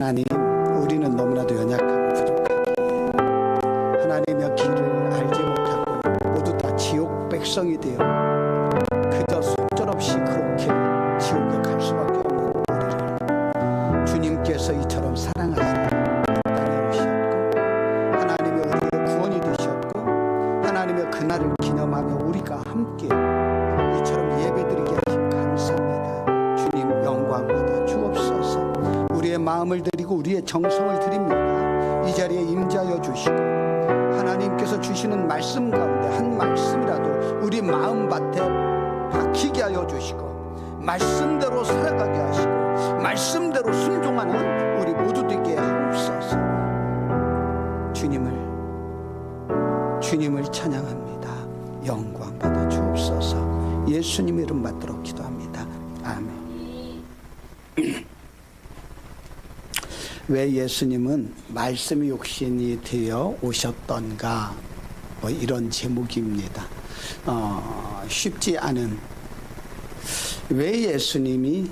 하나님, 우리는 너무나도 연약하고 부족하기에 하나님의 길을 알지 못하고 모두 다 지옥 백성이 되어 정성을 드립니다. 이 자리에 임자여 주시고 하나님께서 주시는 말씀 가운데 한 말씀이라도 우리 마음밭에 박히게 하여 주시고 말씀대로 살아가게 하시고 말씀대로 순종하는 우리 모두 되게 하옵소서. 주님을 주님을 찬양합니다. 영광 받아 주옵소서. 예수님 이름 받도록 기도합니다. 아멘. 왜 예수님은 말씀이 육신이 되어 오셨던가 뭐 이런 제목입니다. 어, 쉽지 않은 왜 예수님이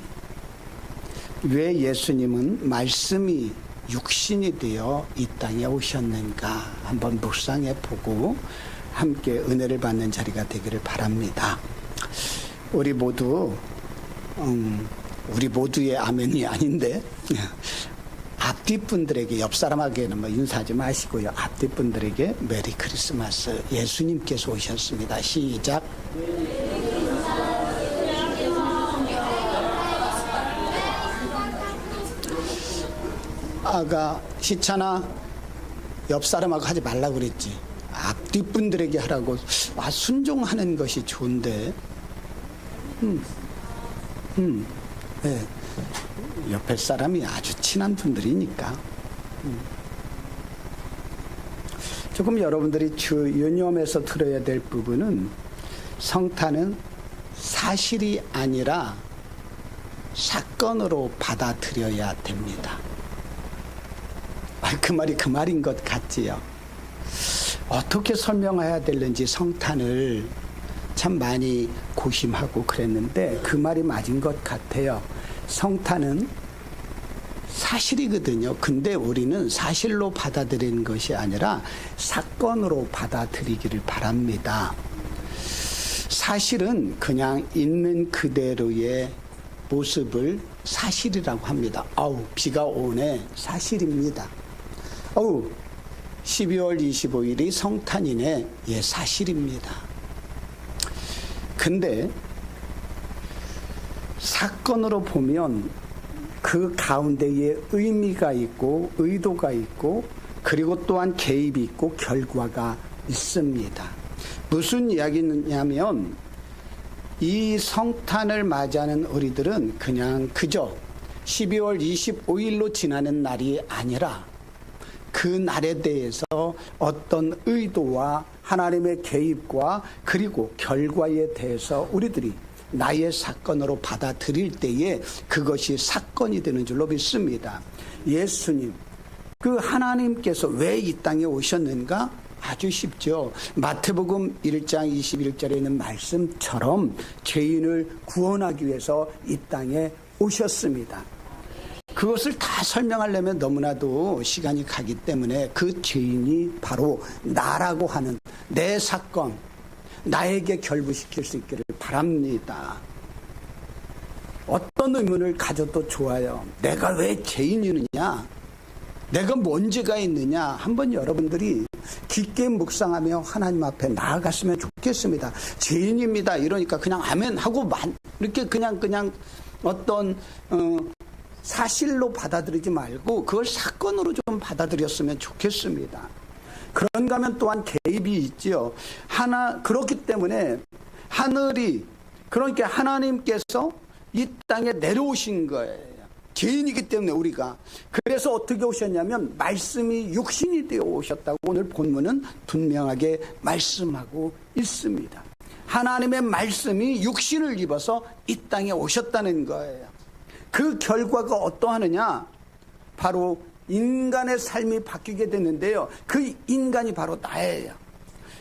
왜 예수님은 말씀이 육신이 되어 이 땅에 오셨는가 한번 묵상해 보고 함께 은혜를 받는 자리가 되기를 바랍니다. 우리 모두 음, 우리 모두의 아멘이 아닌데 앞뒤 분들에게 옆 사람에게는 뭐 인사하지 마시고요. 앞뒤 분들에게 메리 크리스마스 예수님께서 오셨습니다. 시작. 아가 시차나 옆 사람하고 하지 말라 그랬지. 앞뒤 분들에게 하라고 아 순종하는 것이 좋은데. 음, 음, 네. 옆에 사람이 아주 친한 분들이니까. 음. 조금 여러분들이 주 유념해서 들어야 될 부분은 성탄은 사실이 아니라 사건으로 받아들여야 됩니다. 아, 그 말이 그 말인 것 같지요. 어떻게 설명해야 되는지 성탄을 참 많이 고심하고 그랬는데 그 말이 맞은 것 같아요. 성탄은 사실이거든요. 근데 우리는 사실로 받아들이는 것이 아니라 사건으로 받아들이기를 바랍니다. 사실은 그냥 있는 그대로의 모습을 사실이라고 합니다. 아우, 비가 오네. 사실입니다. 어우, 12월 25일이 성탄이네. 예, 사실입니다. 근데 사건으로 보면 그 가운데에 의미가 있고 의도가 있고 그리고 또한 개입이 있고 결과가 있습니다. 무슨 이야기냐면 이 성탄을 맞이하는 우리들은 그냥 그저 12월 25일로 지나는 날이 아니라 그 날에 대해서 어떤 의도와 하나님의 개입과 그리고 결과에 대해서 우리들이 나의 사건으로 받아들일 때에 그것이 사건이 되는 줄로 믿습니다. 예수님, 그 하나님께서 왜 이 땅에 오셨는가? 아주 쉽죠. 마태복음 1장 21절에 있는 말씀처럼 죄인을 구원하기 위해서 이 땅에 오셨습니다. 그것을 다 설명하려면 너무나도 시간이 가기 때문에 그 죄인이 바로 나라고 하는 내 사건, 나에게 결부시킬 수 있기를 바랍니다. 어떤 의문을 가져도 좋아요. 내가 왜 죄인이느냐? 내가 뭔 죄가 있느냐? 한번 여러분들이 깊게 묵상하며 하나님 앞에 나아갔으면 좋겠습니다. 죄인입니다. 이러니까 그냥 아멘 하고 이렇게 그냥 그냥 어떤 어, 사실로 받아들이지 말고 그걸 사건으로 좀 받아들였으면 좋겠습니다. 그런가 하면 또한 개입이 있지요. 하나 그렇기 때문에 하늘이 그러니까 하나님께서 이 땅에 내려오신 거예요. 죄인이기 때문에 우리가 그래서 어떻게 오셨냐면 말씀이 육신이 되어 오셨다고 오늘 본문은 분명하게 말씀하고 있습니다. 하나님의 말씀이 육신을 입어서 이 땅에 오셨다는 거예요. 그 결과가 어떠하느냐? 바로 인간의 삶이 바뀌게 되는데요. 그 인간이 바로 나예요.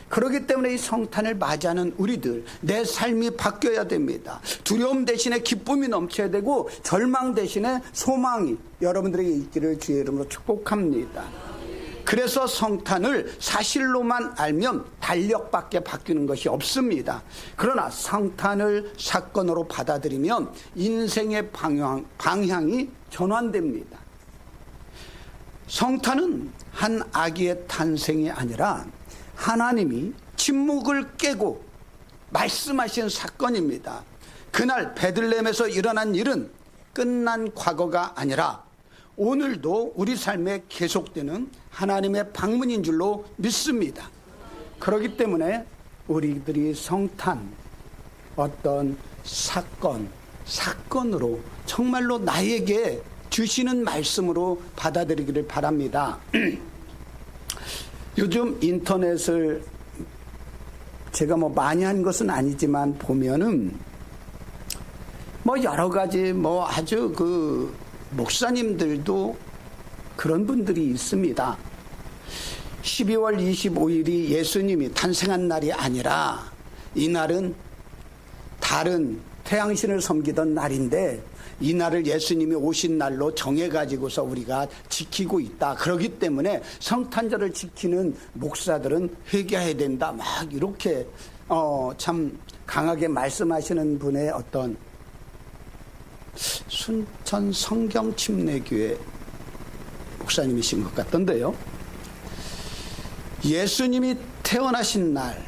그렇기 때문에 이 성탄을 맞이하는 우리들 내 삶이 바뀌어야 됩니다. 두려움 대신에 기쁨이 넘쳐야 되고 절망 대신에 소망이 여러분들에게 있기를 주의 이름으로 축복합니다. 그래서 성탄을 사실로만 알면 달력밖에 바뀌는 것이 없습니다. 그러나 성탄을 사건으로 받아들이면 인생의 방향, 방향이 전환됩니다. 성탄은 한 아기의 탄생이 아니라 하나님이 침묵을 깨고 말씀하신 사건입니다. 그날 베들레헴에서 일어난 일은 끝난 과거가 아니라 오늘도 우리 삶에 계속되는 하나님의 방문인 줄로 믿습니다. 그렇기 때문에 우리들이 성탄 어떤 사건, 사건으로 정말로 나에게 주시는 말씀으로 받아들이기를 바랍니다. 요즘 인터넷을 제가 뭐 많이 한 것은 아니지만 보면은 뭐 여러 가지 뭐 아주 그 목사님들도 그런 분들이 있습니다. 12월 25일이 예수님이 탄생한 날이 아니라 이 날은 다른 태양신을 섬기던 날인데 이 날을 예수님이 오신 날로 정해가지고서 우리가 지키고 있다. 그러기 때문에 성탄절을 지키는 목사들은 회개해야 된다. 막 이렇게 어, 참 강하게 말씀하시는 분의 어떤 순천 성경 침례교회 목사님이신 것 같던데요. 예수님이 태어나신 날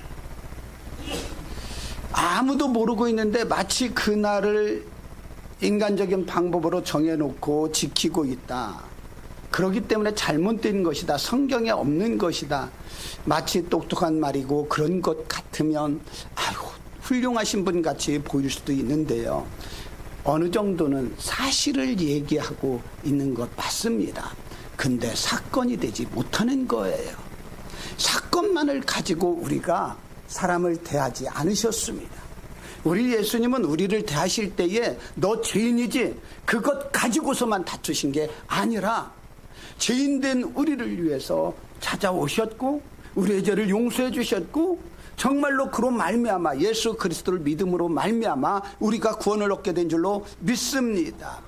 아무도 모르고 있는데 마치 그 날을 인간적인 방법으로 정해놓고 지키고 있다. 그러기 때문에 잘못된 것이다. 성경에 없는 것이다. 마치 똑똑한 말이고 그런 것 같으면 아유 훌륭하신 분 같이 보일 수도 있는데요. 어느 정도는 사실을 얘기하고 있는 것 맞습니다. 근데 사건이 되지 못하는 거예요. 사건만을 가지고 우리가 사람을 대하지 않으셨습니다. 우리 예수님은 우리를 대하실 때에 너 죄인이지 그것 가지고서만 다투신 게 아니라 죄인된 우리를 위해서 찾아오셨고 우리의 죄를 용서해 주셨고 정말로 그로 말미암아 예수 그리스도를 믿음으로 말미암아 우리가 구원을 얻게 된 줄로 믿습니다.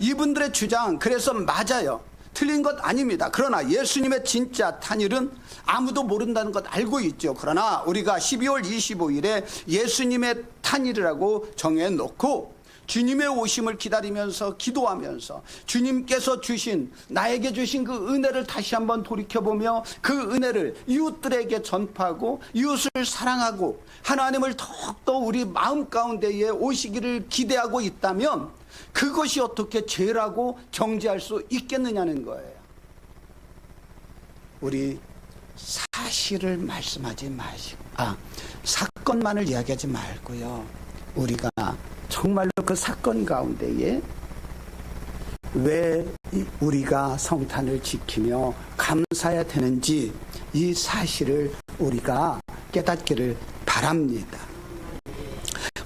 이분들의 주장 그래서 맞아요. 틀린 것 아닙니다. 그러나 예수님의 진짜 탄일은 아무도 모른다는 것 알고 있죠. 그러나 우리가 12월 25일에 예수님의 탄일이라고 정해놓고 주님의 오심을 기다리면서 기도하면서 주님께서 주신 나에게 주신 그 은혜를 다시 한번 돌이켜보며 그 은혜를 이웃들에게 전파하고 이웃을 사랑하고 하나님을 더욱더 우리 마음 가운데에 오시기를 기대하고 있다면 그것이 어떻게 죄라고 정지할 수 있겠느냐는 거예요. 우리 사실을 말씀하지 마시고, 아, 사건만을 이야기하지 말고요. 우리가 정말로 그 사건 가운데에 왜 우리가 성탄을 지키며 감사해야 되는지 이 사실을 우리가 깨닫기를 바랍니다.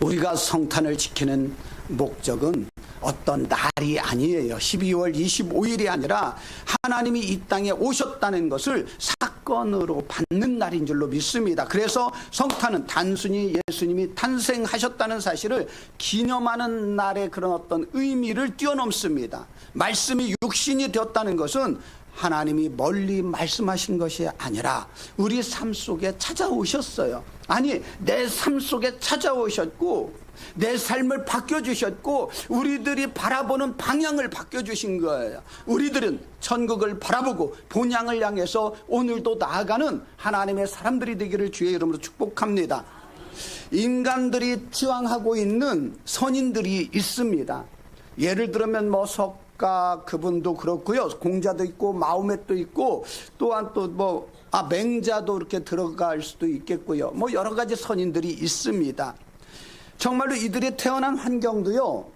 우리가 성탄을 지키는 목적은 어떤 날이 아니에요. 12월 25일이 아니라 하나님이 이 땅에 오셨다는 것을 사건으로 받는 날인 줄로 믿습니다. 그래서 성탄은 단순히 예수님이 탄생하셨다는 사실을 기념하는 날의 그런 어떤 의미를 뛰어넘습니다. 말씀이 육신이 되었다는 것은 하나님이 멀리 말씀하신 것이 아니라 우리 삶 속에 찾아오셨어요. 아니, 내 삶 속에 찾아오셨고, 내 삶을 바뀌어주셨고, 우리들이 바라보는 방향을 바뀌어주신 거예요. 우리들은 천국을 바라보고 본향을 향해서 오늘도 나아가는 하나님의 사람들이 되기를 주의 이름으로 축복합니다. 인간들이 지향하고 있는 선인들이 있습니다. 예를 들면 뭐 석가 그분도 그렇고요. 공자도 있고 마우멧도 있고 또한 또뭐 아 맹자도 이렇게 들어갈 수도 있겠고요. 뭐 여러 가지 선인들이 있습니다. 정말로 이들이 태어난 환경도요.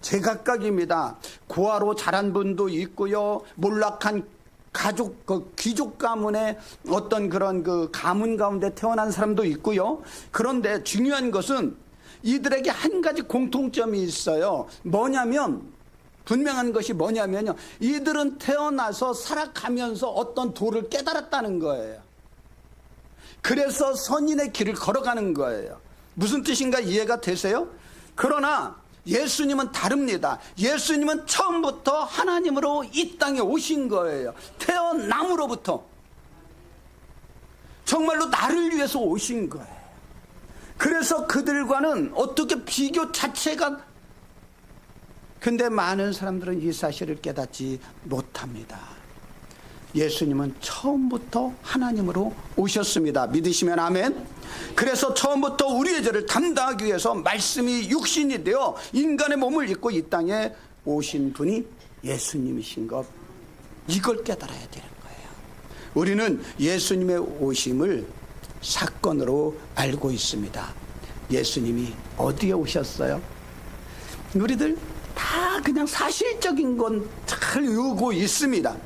제각각입니다. 고아로 자란 분도 있고요. 몰락한 가족 그 귀족 가문의 어떤 그런 그 가문 가운데 태어난 사람도 있고요. 그런데 중요한 것은 이들에게 한 가지 공통점이 있어요. 뭐냐면 분명한 것이 뭐냐면요. 이들은 태어나서 살아가면서 어떤 도를 깨달았다는 거예요. 그래서 선인의 길을 걸어가는 거예요. 무슨 뜻인가 이해가 되세요? 그러나 예수님은 다릅니다. 예수님은 처음부터 하나님으로 이 땅에 오신 거예요. 태어남으로부터. 정말로 나를 위해서 오신 거예요. 그래서 그들과는 어떻게 비교 자체가 근데 많은 사람들은 이 사실을 깨닫지 못합니다. 예수님은 처음부터 하나님으로 오셨습니다. 믿으시면 아멘. 그래서 처음부터 우리의 죄를 담당하기 위해서 말씀이 육신이 되어 인간의 몸을 입고 이 땅에 오신 분이 예수님이신 것. 이걸 깨달아야 되는 거예요. 우리는 예수님의 오심을 사건으로 알고 있습니다. 예수님이 어디에 오셨어요? 우리들 다 그냥 사실적인 건 잘 외우고 있습니다.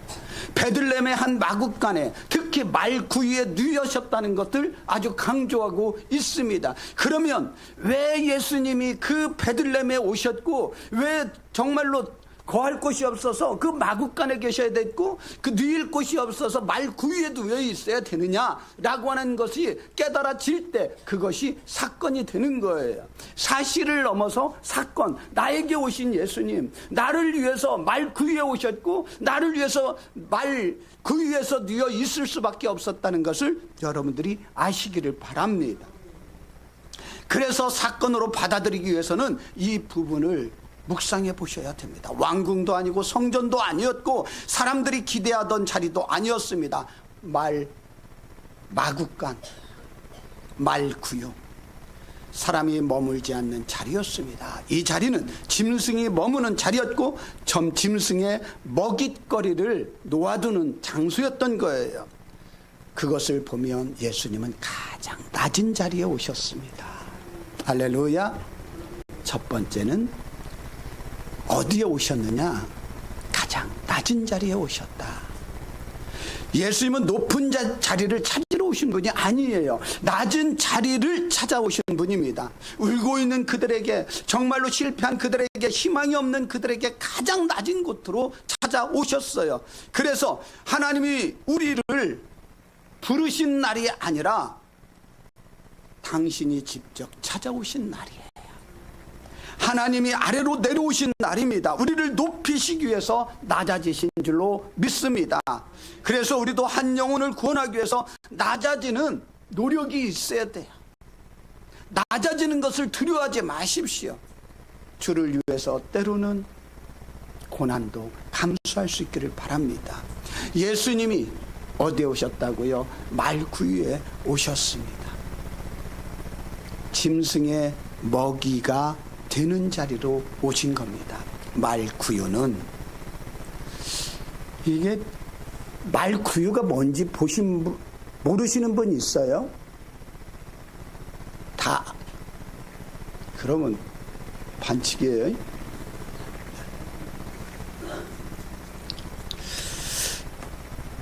베들렘의 한 마국간에 특히 말구유에 누이셨다는 것들 아주 강조하고 있습니다. 그러면 왜 예수님이 그 베들렘에 오셨고 왜 정말로 거할 곳이 없어서 그 마국간에 계셔야 됐고 그 누일 곳이 없어서 말 구유에도 왜 있어야 되느냐라고 하는 것이 깨달아질 때 그것이 사건이 되는 거예요. 사실을 넘어서 사건. 나에게 오신 예수님, 나를 위해서 말 구유에 오셨고 나를 위해서 말 구유에서 누여 있을 수밖에 없었다는 것을 여러분들이 아시기를 바랍니다. 그래서 사건으로 받아들이기 위해서는 이 부분을 묵상해 보셔야 됩니다. 왕궁도 아니고 성전도 아니었고 사람들이 기대하던 자리도 아니었습니다. 말 마국간 말구요 사람이 머물지 않는 자리였습니다. 이 자리는 짐승이 머무는 자리였고 점 짐승의 먹잇거리를 놓아두는 장소였던 거예요. 그것을 보면 예수님은 가장 낮은 자리에 오셨습니다. 할렐루야. 첫 번째는 어디에 오셨느냐? 가장 낮은 자리에 오셨다. 예수님은 높은 자, 자리를 찾으러 오신 분이 아니에요. 낮은 자리를 찾아오신 분입니다. 울고 있는 그들에게, 정말로 실패한 그들에게, 희망이 없는 그들에게 가장 낮은 곳으로 찾아오셨어요. 그래서 하나님이 우리를 부르신 날이 아니라 당신이 직접 찾아오신 날이에요. 하나님이 아래로 내려오신 날입니다. 우리를 높이시기 위해서 낮아지신 줄로 믿습니다. 그래서 우리도 한 영혼을 구원하기 위해서 낮아지는 노력이 있어야 돼요. 낮아지는 것을 두려워하지 마십시오. 주를 위해서 때로는 고난도 감수할 수 있기를 바랍니다. 예수님이 어디에 오셨다고요? 말구유에 오셨습니다. 짐승의 먹이가 되는 자리로 오신 겁니다. 말 구유는 이게 말 구유가 뭔지 보신 분, 모르시는 분 있어요? 다 그러면 반칙이에요.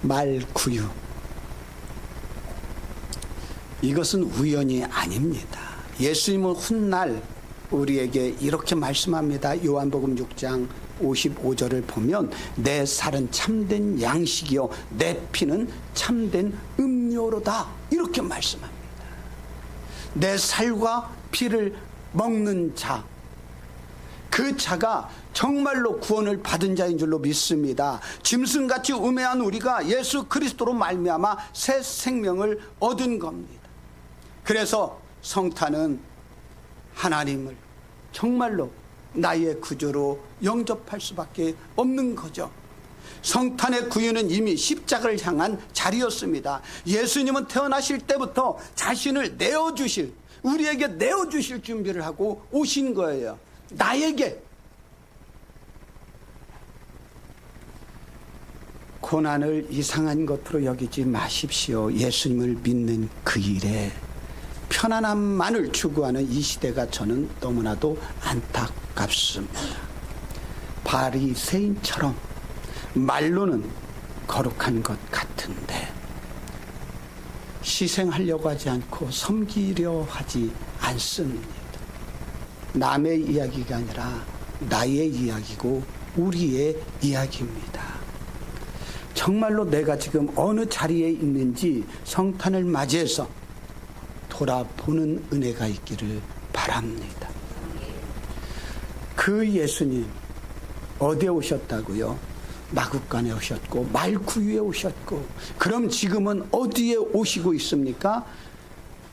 말 구유 이것은 우연이 아닙니다. 예수님은 훗날 우리에게 이렇게 말씀합니다. 요한복음 6장 55절을 보면 내 살은 참된 양식이요 내 피는 참된 음료로다 이렇게 말씀합니다. 내 살과 피를 먹는 자, 그 자가 정말로 구원을 받은 자인 줄로 믿습니다. 짐승같이 우매한 우리가 예수 그리스도로 말미암아 새 생명을 얻은 겁니다. 그래서 성탄은 하나님을 정말로 나의 구조로 영접할 수밖에 없는 거죠. 성탄의 구유는 이미 십자가를 향한 자리였습니다. 예수님은 태어나실 때부터 자신을 내어주실, 우리에게 내어주실 준비를 하고 오신 거예요. 나에게. 고난을 이상한 것으로 여기지 마십시오. 예수님을 믿는 그 일에 편안함만을 추구하는 이 시대가 저는 너무나도 안타깝습니다. 바리새인처럼 말로는 거룩한 것 같은데 희생하려고 하지 않고 섬기려 하지 않습니다. 남의 이야기가 아니라 나의 이야기고 우리의 이야기입니다. 정말로 내가 지금 어느 자리에 있는지 성탄을 맞이해서 돌아보는 은혜가 있기를 바랍니다. 그 예수님 어디에 오셨다고요? 마국간에 오셨고 말구유에 오셨고 그럼 지금은 어디에 오시고 있습니까?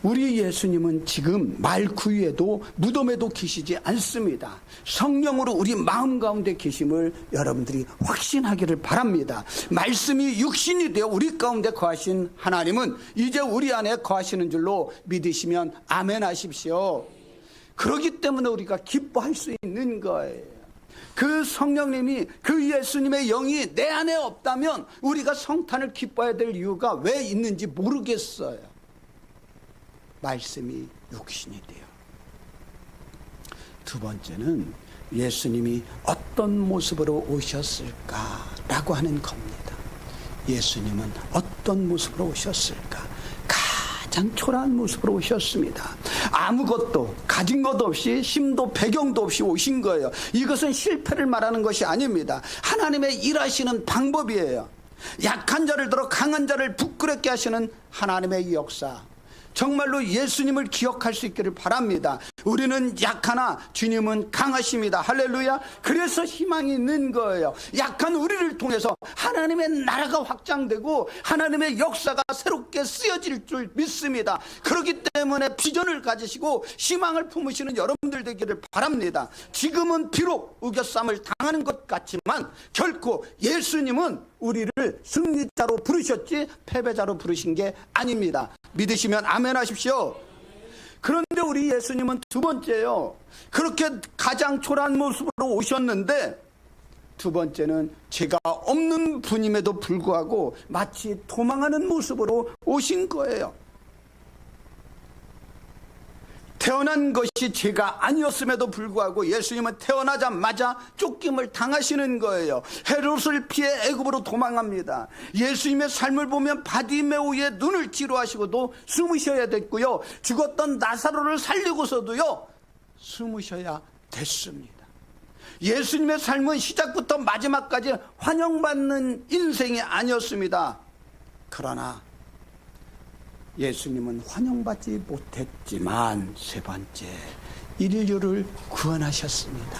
우리 예수님은 지금 말구유에도 무덤에도 계시지 않습니다. 성령으로 우리 마음 가운데 계심을 여러분들이 확신하기를 바랍니다. 말씀이 육신이 되어 우리 가운데 거하신 하나님은 이제 우리 안에 거하시는 줄로 믿으시면 아멘 하십시오. 그러기 때문에 우리가 기뻐할 수 있는 거예요. 그 성령님이 그 예수님의 영이 내 안에 없다면 우리가 성탄을 기뻐해야 될 이유가 왜 있는지 모르겠어요. 말씀이 육신이 돼요. 두 번째는 예수님이 어떤 모습으로 오셨을까라고 하는 겁니다. 예수님은 어떤 모습으로 오셨을까? 가장 초라한 모습으로 오셨습니다. 아무것도 가진 것 없이 힘도 배경도 없이 오신 거예요. 이것은 실패를 말하는 것이 아닙니다. 하나님의 일하시는 방법이에요. 약한 자를 들어 강한 자를 부끄럽게 하시는 하나님의 역사. 정말로 예수님을 기억할 수 있기를 바랍니다. 우리는 약하나 주님은 강하십니다. 할렐루야. 그래서 희망이 있는 거예요. 약한 우리를 통해서 하나님의 나라가 확장되고 하나님의 역사가 새롭게 쓰여질 줄 믿습니다. 그렇기 때문에 비전을 가지시고 희망을 품으시는 여러분들 되기를 바랍니다. 지금은 비록 우겨쌈을 당하는 것 같지만 결코 예수님은 우리를 승리자로 부르셨지 패배자로 부르신 게 아닙니다. 믿으시면 아멘 하십시오. 그런데 우리 예수님은 두 번째요. 그렇게 가장 초라한 모습으로 오셨는데 두 번째는 죄가 없는 분임에도 불구하고 마치 도망하는 모습으로 오신 거예요. 태어난 것이 죄가 아니었음에도 불구하고 예수님은 태어나자마자 쫓김을 당하시는 거예요. 헤롯을 피해 애굽으로 도망합니다. 예수님의 삶을 보면 바디메오의 눈을 치료하시고도 숨으셔야 됐고요. 죽었던 나사로를 살리고서도요. 숨으셔야 됐습니다. 예수님의 삶은 시작부터 마지막까지 환영받는 인생이 아니었습니다. 그러나 예수님은 환영받지 못했지만 세 번째 인류를 구원하셨습니다.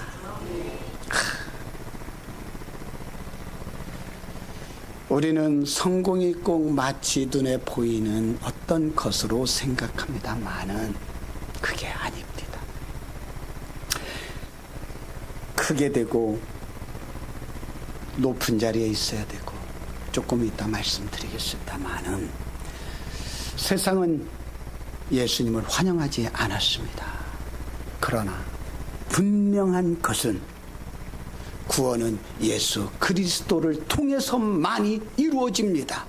우리는 성공이 꼭 마치 눈에 보이는 어떤 것으로 생각합니다만은 그게 아닙니다. 크게 되고 높은 자리에 있어야 되고 조금 이따 말씀드리겠습니다만은 세상은 예수님을 환영하지 않았습니다. 그러나 분명한 것은 구원은 예수 그리스도를 통해서만이 이루어집니다.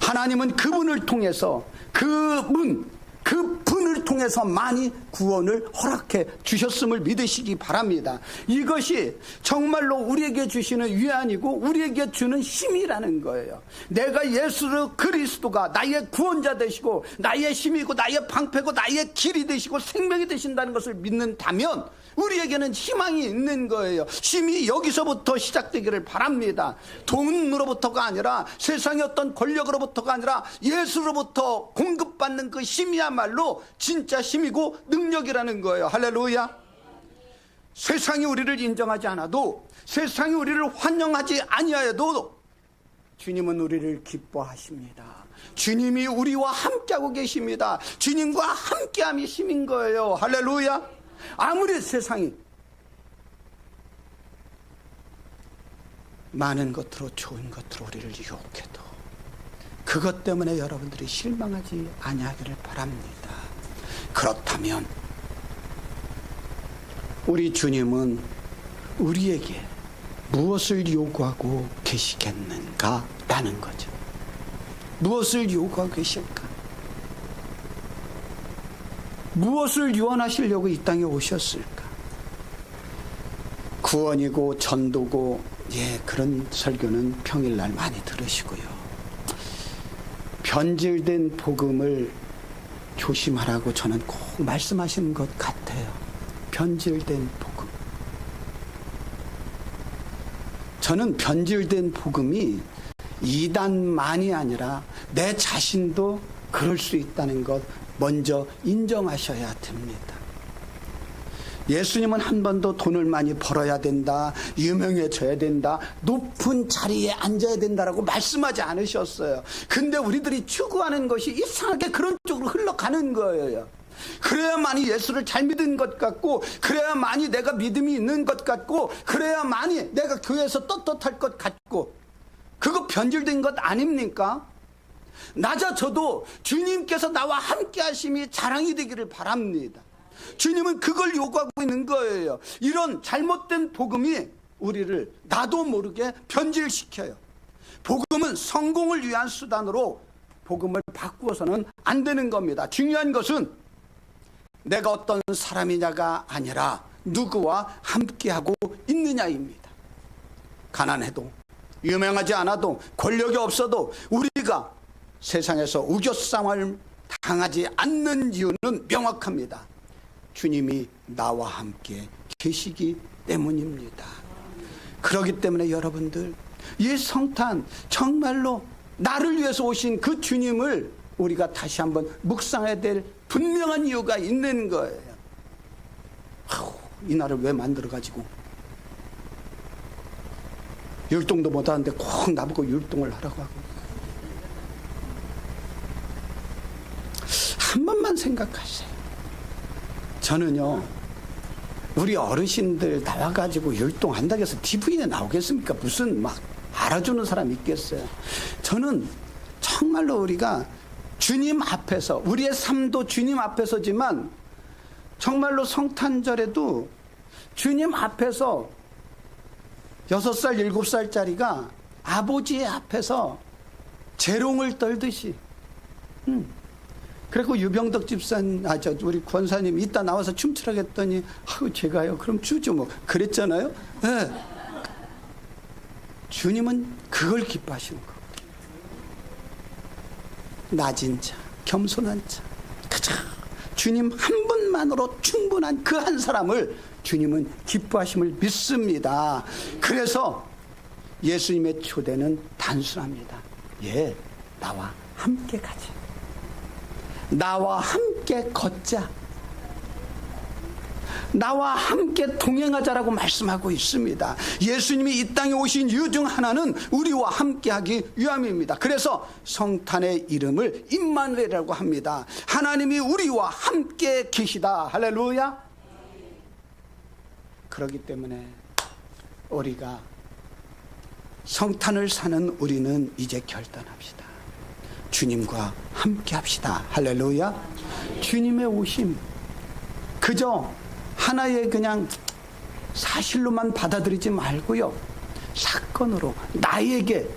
하나님은 그분을 통해서 그분 그 통해서 많이 구원을 허락해 주셨음을 믿으시기 바랍니다. 이것이 정말로 우리에게 주시는 위안이고 우리에게 주는 힘이라는 거예요. 내가 예수 그리스도가 나의 구원자 되시고 나의 힘이고 나의 방패고 나의 길이 되시고 생명이 되신다는 것을 믿는다면 우리에게는 희망이 있는 거예요. 힘이 여기서부터 시작되기를 바랍니다. 돈으로부터가 아니라 세상의 어떤 권력으로부터가 아니라 예수로부터 공급받는 그 힘이야말로 진짜 힘이고 능력이라는 거예요. 할렐루야. 세상이 우리를 인정하지 않아도 세상이 우리를 환영하지 아니하여도 주님은 우리를 기뻐하십니다. 주님이 우리와 함께하고 계십니다. 주님과 함께함이 힘인 거예요. 할렐루야. 아무리 세상이 많은 것으로 좋은 것으로 우리를 유혹해도 그것 때문에 여러분들이 실망하지 아니하기를 바랍니다. 그렇다면 우리 주님은 우리에게 무엇을 요구하고 계시겠는가 라는 거죠. 무엇을 요구하고 계실까? 무엇을 유언하시려고 이 땅에 오셨을까? 구원이고 전도고 예 그런 설교는 평일날 많이 들으시고요. 변질된 복음을 조심하라고 저는 꼭 말씀하시는 것 같아요. 변질된 복음. 저는 변질된 복음이 이단만이 아니라 내 자신도 그럴 수 있다는 것 먼저 인정하셔야 됩니다. 예수님은 한 번도 돈을 많이 벌어야 된다, 유명해져야 된다, 높은 자리에 앉아야 된다라고 말씀하지 않으셨어요. 근데 우리들이 추구하는 것이 이상하게 그런 쪽으로 흘러가는 거예요. 그래야만이 예수를 잘 믿은 것 같고, 그래야만이 내가 믿음이 있는 것 같고, 그래야만이 내가 교회에서 떳떳할 것 같고, 그거 변질된 것 아닙니까? 낮아져도 주님께서 나와 함께 하심이 자랑이 되기를 바랍니다. 주님은 그걸 요구하고 있는 거예요. 이런 잘못된 복음이 우리를 나도 모르게 변질시켜요. 복음은 성공을 위한 수단으로 복음을 바꾸어서는 안 되는 겁니다. 중요한 것은 내가 어떤 사람이냐가 아니라 누구와 함께하고 있느냐입니다. 가난해도 유명하지 않아도 권력이 없어도 우리가 세상에서 우겨싸움을 당하지 않는 이유는 명확합니다. 주님이 나와 함께 계시기 때문입니다. 그렇기 때문에 여러분들 이 성탄 정말로 나를 위해서 오신 그 주님을 우리가 다시 한번 묵상해야 될 분명한 이유가 있는 거예요. 아우, 이 날을 왜 만들어 가지고 율동도 못 하는데 꼭 나보고 율동을 하라고 하고 한 번만 생각하세요. 저는요, 우리 어르신들 나와가지고 율동한다고 해서 TV에 나오겠습니까? 무슨 막 알아주는 사람 있겠어요? 저는 정말로 우리가 주님 앞에서, 우리의 삶도 주님 앞에서지만 정말로 성탄절에도 주님 앞에서 여섯 살, 일곱 살짜리가 아버지의 앞에서 재롱을 떨듯이, 음, 그리고 유병덕 집사님, 아, 저, 우리 권사님 이따 나와서 춤추라고 했더니, 아우, 제가요, 그럼 추죠, 뭐. 그랬잖아요? 예. 네. 주님은 그걸 기뻐하시는 거. 낮은 자, 겸손한 자, 그저 주님 한 분만으로 충분한 그 한 사람을 주님은 기뻐하심을 믿습니다. 그래서 예수님의 초대는 단순합니다. 예, 나와 함께 가자. 나와 함께 걷자. 나와 함께 동행하자라고 말씀하고 있습니다. 예수님이 이 땅에 오신 이유 중 하나는 우리와 함께하기 위함입니다. 그래서 성탄의 이름을 임마누엘이라고 합니다. 하나님이 우리와 함께 계시다. 할렐루야. 그렇기 때문에 우리가 성탄을 사는 우리는 이제 결단합시다. 주님과 함께 합시다. 할렐루야. 주님의 오심 그저 하나의 그냥 사실로만 받아들이지 말고요. 사건으로 나에게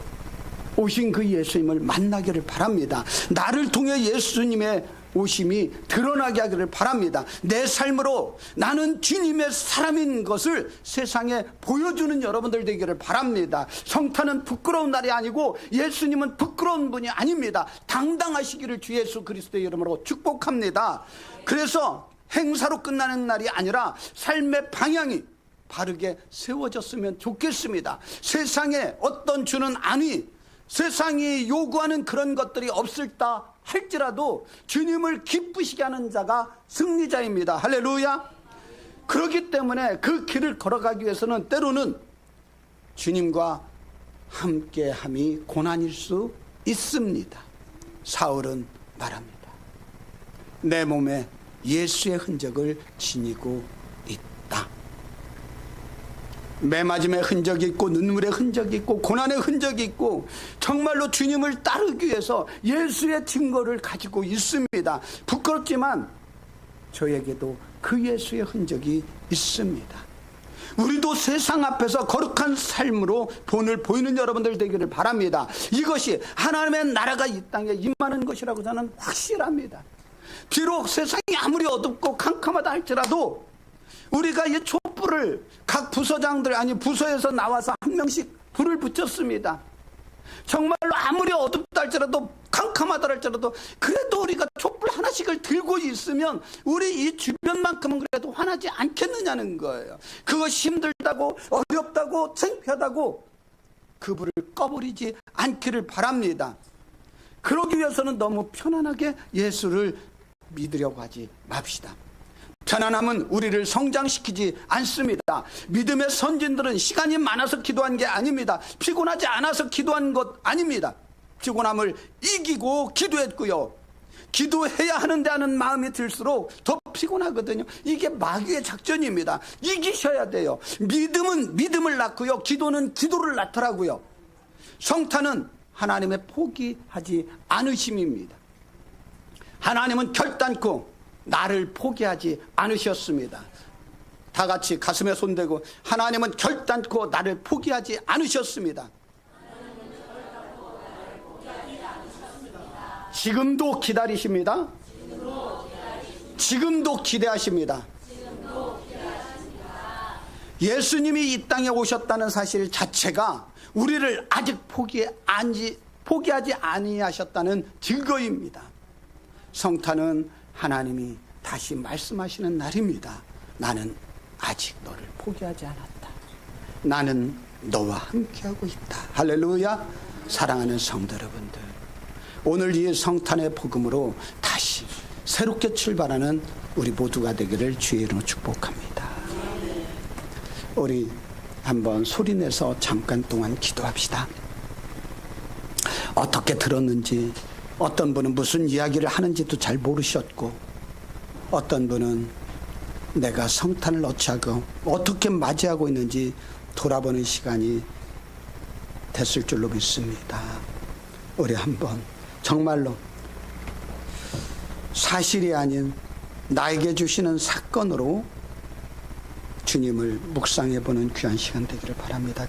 오신 그 예수님을 만나기를 바랍니다. 나를 통해 예수님의 오심이 드러나게 하기를 바랍니다. 내 삶으로 나는 주님의 사람인 것을 세상에 보여주는 여러분들 되기를 바랍니다. 성탄은 부끄러운 날이 아니고 예수님은 부끄러운 분이 아닙니다. 당당하시기를 주 예수 그리스도의 이름으로 축복합니다. 그래서 행사로 끝나는 날이 아니라 삶의 방향이 바르게 세워졌으면 좋겠습니다. 세상에 어떤 주는 아니 세상이 요구하는 그런 것들이 없을 다 할지라도 주님을 기쁘시게 하는 자가 승리자입니다. 할렐루야. 그렇기 때문에 그 길을 걸어가기 위해서는 때로는 주님과 함께함이 고난일 수 있습니다. 사울은 말합니다. 내 몸에 예수의 흔적을 지니고. 매맞음의 흔적이 있고 눈물의 흔적이 있고 고난의 흔적이 있고 정말로 주님을 따르기 위해서 예수의 증거를 가지고 있습니다. 부끄럽지만 저에게도 그 예수의 흔적이 있습니다. 우리도 세상 앞에서 거룩한 삶으로 본을 보이는 여러분들 되기를 바랍니다. 이것이 하나님의 나라가 이 땅에 임하는 것이라고 저는 확실합니다. 비록 세상이 아무리 어둡고 캄캄하다 할지라도 우리가 이 촛불을 각 부서장들 아니 부서에서 나와서 한 명씩 불을 붙였습니다. 정말로 아무리 어둡다 할지라도 캄캄하다 할지라도 그래도 우리가 촛불 하나씩을 들고 있으면 우리 이 주변만큼은 그래도 화나지 않겠느냐는 거예요. 그것이 힘들다고 어렵다고 창피하다고 그 불을 꺼버리지 않기를 바랍니다. 그러기 위해서는 너무 편안하게 예수를 믿으려고 하지 맙시다. 편안함은 우리를 성장시키지 않습니다. 믿음의 선진들은 시간이 많아서 기도한 게 아닙니다. 피곤하지 않아서 기도한 것 아닙니다. 피곤함을 이기고 기도했고요. 기도해야 하는데 하는 마음이 들수록 더 피곤하거든요. 이게 마귀의 작전입니다. 이기셔야 돼요. 믿음은 믿음을 낳고요. 기도는 기도를 낳더라고요. 성탄은 하나님의 포기하지 않으심입니다. 하나님은 결단코 나를 포기하지 않으셨습니다. 다 같이 가슴에 손대고 하나님은 결단코 나를 포기하지 않으셨습니다. 지금도 기다리십니다. 지금도 기대하십니다. 예수님이 이 땅에 오셨다는 사실 자체가 우리를 아직 포기하지 아니하셨다는 증거입니다. 성탄은 하나님이 다시 말씀하시는 날입니다. 나는 아직 너를 포기하지 않았다. 나는 너와 함께하고 있다. 할렐루야. 사랑하는 성도 여러분들. 오늘 이 성탄의 복음으로 다시 새롭게 출발하는 우리 모두가 되기를 주의 이름으로 축복합니다. 우리 한번 소리내서 잠깐 동안 기도합시다. 어떻게 들었는지, 어떤 분은 무슨 이야기를 하는지도 잘 모르셨고, 어떤 분은 내가 성탄을 어찌하고 어떻게 맞이하고 있는지 돌아보는 시간이 됐을 줄로 믿습니다. 우리 한번 정말로 사실이 아닌 나에게 주시는 사건으로 주님을 묵상해 보는 귀한 시간 되기를 바랍니다.